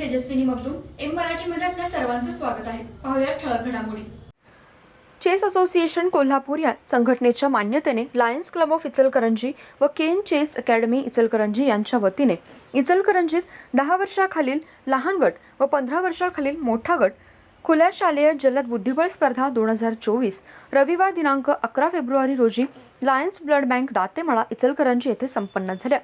Tejaswini Magdum M मराठीमध्ये आपल्या सर्वांचं स्वागत आहे. पाहूया ठळक घडामोडी. चेस असोसिएशन कोल्हापूर या संघटनेच्या मान्यतेने लायन्स क्लब ऑफ इचलकरंजी व केन चेस अकॅडमी इचलकरंजी यांच्या वतीने इचलकरंजीत दहा वर्षाखालील लहान गट व पंधरा वर्षाखालील मोठा गट खुल्या शालेय जलद बुद्धिबळ स्पर्धा दोन हजार चोवीस रविवार दिनांक अकरा फेब्रुवारी रोजी lions blood bank Datemala Ichalkaranji येथे संपन्न झाल्या.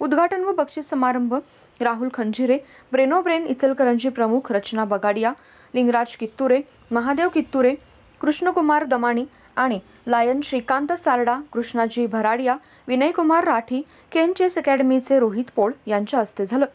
उद्घाटन व बक्षीस समारंभ राहुल खंजिरे ब्रेनो ब्रेन इचलकरंजी प्रमुख रचना बगाडिया लिंगराज कित्तुरे महादेव कित्तुरे कृष्णकुमार दमाणी आणि lion Shrikant Sarda Krishnaji Bharadia Vinaykumar Rathi Ken chess अकॅडमीचे Rohit Pol यांच्या हस्ते झालं.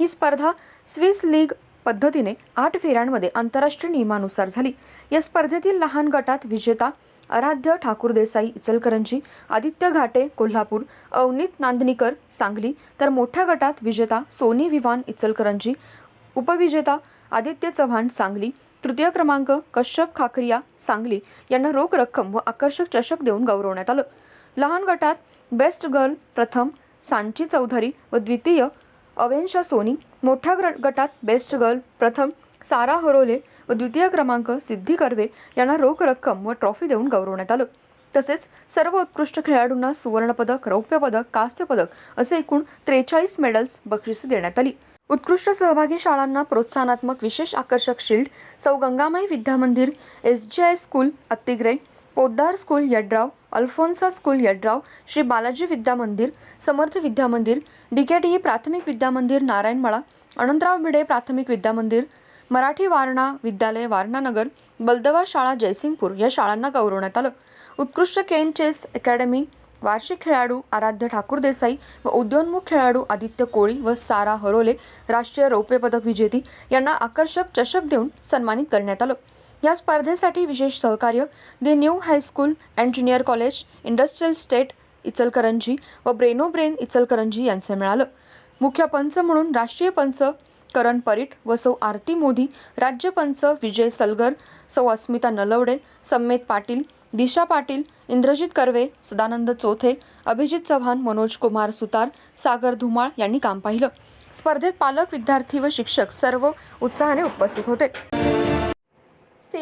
ही स्पर्धा स्विस लीग पद्धतीने आठ फेऱ्यांमध्ये आंतरराष्ट्रीय नियमानुसार झाली. या स्पर्धेतील लहान गटात विजेता आराध्य ठाकूर देसाई इचलकरंजी आदित्य घाटे कोल्हापूर अवनीत नांदनीकर सांगली तर मोठ्या गटात विजेता सोनी विवान इचलकरंजी उपविजेता आदित्य चव्हाण सांगली तृतीय क्रमांक कश्यप खाकरिया सांगली यांना रोख रक्कम व आकर्षक चषक देऊन गौरवण्यात आलं. लहान गटात बेस्ट गर्ल प्रथम सांची चौधरी व द्वितीय अवेंशा सोनी मोठ्या गटात बेस्ट गर्ल प्रथम सारा हरोले व द्वितीय क्रमांक सिद्धी कर्वे यांना रोख रक्कम व ट्रॉफी देऊन गौरवण्यात आलं. तसेच सर्व उत्कृष्ट खेळाडूंना सुवर्णपदक रौप्य पदक कांस्य पदक असे एकूण त्रेचाळीस मेडल्स बक्षिसे देण्यात आली. उत्कृष्ट सहभागी शाळांना प्रोत्साहनात्मक विशेष आकर्षक शिल्ड सौ Gangamai Vidyamandir S G I school Attigre Poddar school Yadrav Alphonsa school Yadrav Shri Balaji Vidyamandir Samarth Vidyamandir D K D E प्राथमिक विद्यामंदिर नारायणमळा अनंतराव भिडे प्राथमिक विद्यामंदिर मराठी वारणा विद्यालय वारणानगर बलदवा शाळा जयसिंगपूर या शाळांना गौरवण्यात आलं. उत्कृष्ट केन चेस अकॅडमी वार्षिक खेळाडू आराध्य ठाकूर देसाई व उद्योन्मुख खेळाडू आदित्य कोळी व सारा हरोले राष्ट्रीय रौप्य पदक विजेती यांना आकर्षक चषक देऊन सन्मानित करण्यात आलं. या स्पर्धेसाठी विशेष सहकार्य the new high school and junior college industrial estate Ichalkaranji व ब्रेनो ब्रेन इचलकरंजी यांचे मिळालं. मुख्य पंच म्हणून राष्ट्रीय पंच करण परीट व सौ आरती मोदी राज्यपंच विजय सलगर सौ अस्मिता नलवडे सम्मेत पाटील दिशा पाटील इंद्रजित कर्वे सदानंद चोथे अभिजित चव्हाण मनोज कुमार सुतार सागर धुमाळ यांनी काम पाहिलं. स्पर्धेत पालक विद्यार्थी व शिक्षक सर्व उत्साहाने उपस्थित होते.